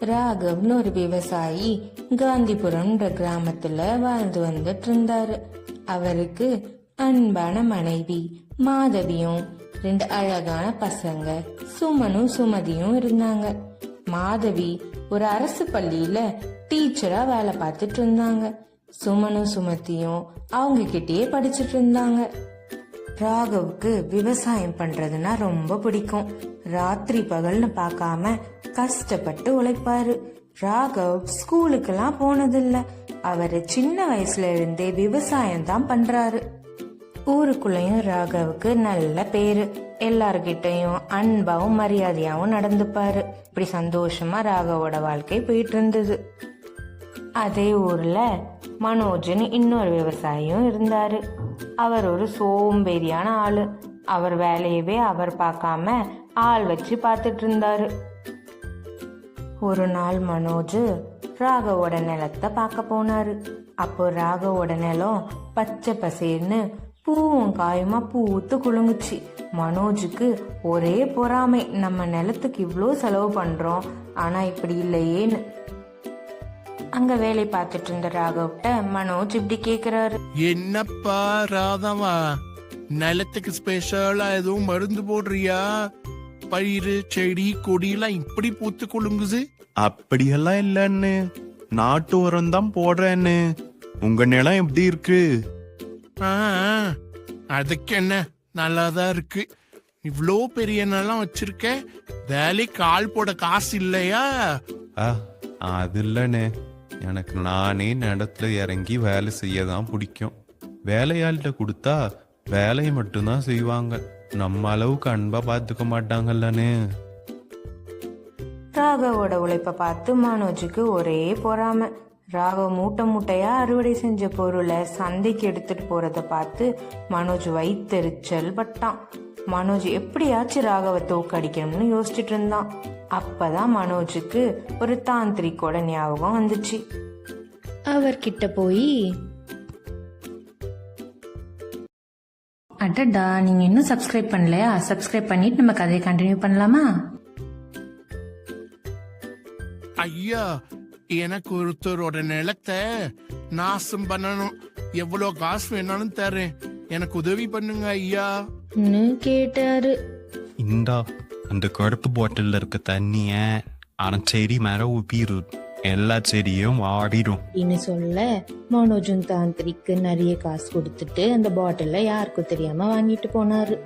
ராகவ்னு ஒரு விவசாயி காந்திபுரம்ன்ற கிராமத்துல வாழ்ந்து வந்துட்டு இருந்தாரு அவருக்கு அன்பான மனைவி மாதவியும் ரெண்டு அழகான பசங்க சுமனும் சுமதியும் இருந்தாங்க. மாதவி ஒரு அரசு பள்ளியில டீச்சரா வேலை பார்த்துட்டு இருந்தாங்க. சுமனும் சுமதியும் அவங்க கிட்டயே படிச்சிட்டு இருந்தாங்க. ராகவுக்கு விவசாயம் பண்றதுன்னா ரொம்ப பிடிக்கும். ராத்திரி பகல்னு பார்க்காம கஷ்டப்பட்டு உழைப்பாரு. ராகவ் ஸ்கூலுக்கெல்லாம் போனதில்ல. அவரு சின்ன வயசுல இருந்தே விவசாயம் தான் பண்றாரு. ஊருக்குள்ளேயும் ராகவுக்கு நல்ல பேரு. எல்லார்கிட்டையும் அன்பாவும் மரியாதையாவும் நடந்துப்பாரு. இப்படி சந்தோஷமா ராகவோட வாழ்க்கை போயிட்டு இருந்தது அதே ஊர்ல மனோஜ்னு இன்னொரு விவசாயியும் இருந்தாரு. அவர் ஒரு சோம்பேறியான ஆளு. அவர் வேலையவே அவர் பார்க்காம ஆள் வச்சு பார்த்துட்டு இருந்தாரு. ஒரு நாள் மனோஜ் ராகவோட நிலத்தை பார்க்க போனாரு. அப்போ ராகவோட நிலம் பச்சை பசேர்னு பூவும் காயுமா பூத்து குலுங்குச்சு. மனோஜுக்கு ஒரே பொறாமை நம்ம நிலத்துக்கு இவ்வளோ செலவு பண்றோம் ஆனா இப்படி இல்லையேன்னு. அங்க வேலை பார்த்துட்டு இருந்த ராகவ்கிட்ட மனோஜ் இப்படி கேக்குறாரு. என்னப்பா ராதவா நிலத்துக்கு ஸ்பெஷலா எதுவும் மருந்து போடுறியா? பயிறு செடி கொடியெல்லாம் இப்படி பூத்து குலுங்குது? அப்படியெல்லாம் இல்லன்னு. நாட்டு உரம் தான் போடுறேன்னு. உங்க நிலம் எப்படி இருக்கு? ஆ, ஆ, அதுக்கு என்ன? நல்லாதான் இருக்கு. இவ்வளோ பெரிய நிலம் வச்சிருக்க? வேலைக்கு ஆள் போட காசு இல்லையா? ஆ அது இல்லண்ணே. எனக்கு நானே நிலத்துல இறங்கி வேலை செய்ய தான் பிடிக்கும். வேலையாள்கிட்ட கொடுத்தா வேலையை மட்டும்தான் செய்வாங்க. நம்ம அளவுக்கு அன்பா பார்த்துக்க மாட்டாங்கல்லண்ணே. ராகவோட உழைப்பை பார்த்து மனோஜுக்கு ஒரே பொறாம. ராகவ் மூட்டை மூட்டையா அறுவடை செஞ்ச பொருளை சந்தைக்கு எடுத்துட்டு போறத பார்த்து மனோஜ் வயித்தெரிச்சல் பட்டான். மனோஜ் எப்படியாச்சும் ராகவை தோக்கடிக்கணும்னு யோசிச்சுட்டு இருந்தான். அப்பதான் மனோஜுக்கு ஒரு தாந்திரிக்கோட ஞாபகம் வந்துச்சு. அவர்கிட்ட போய் அடடா நீங்க இன்னும் சப்ஸ்கிரைப் பண்ணலையா? சப்ஸ்கிரைப் பண்ணிட்டு நம்ம கதையை கண்டினியூ பண்ணலாமா? ஐயா எனக்கு ஒருத்தரோட நிலத்தை நாசம் பண்ணணும். எவ்வளவு காசு வேணாலும் தரேன் எனக்கு உதவி பண்ணுங்க ஐயா. கேட்டாரு. இந்தா அந்த கருப்பு பாட்டில்ல இருக்க தண்ணிய அரை செடி மேல ஊப்பிடு எல்லா செடியும் ஆடிடும் அப்படின்னு சொல்ல மனோஜும் தாந்திரிக்கு நிறைய காசு கொடுத்துட்டு அந்த பாட்டில யாருக்கும் தெரியாம வாங்கிட்டு போனாரு.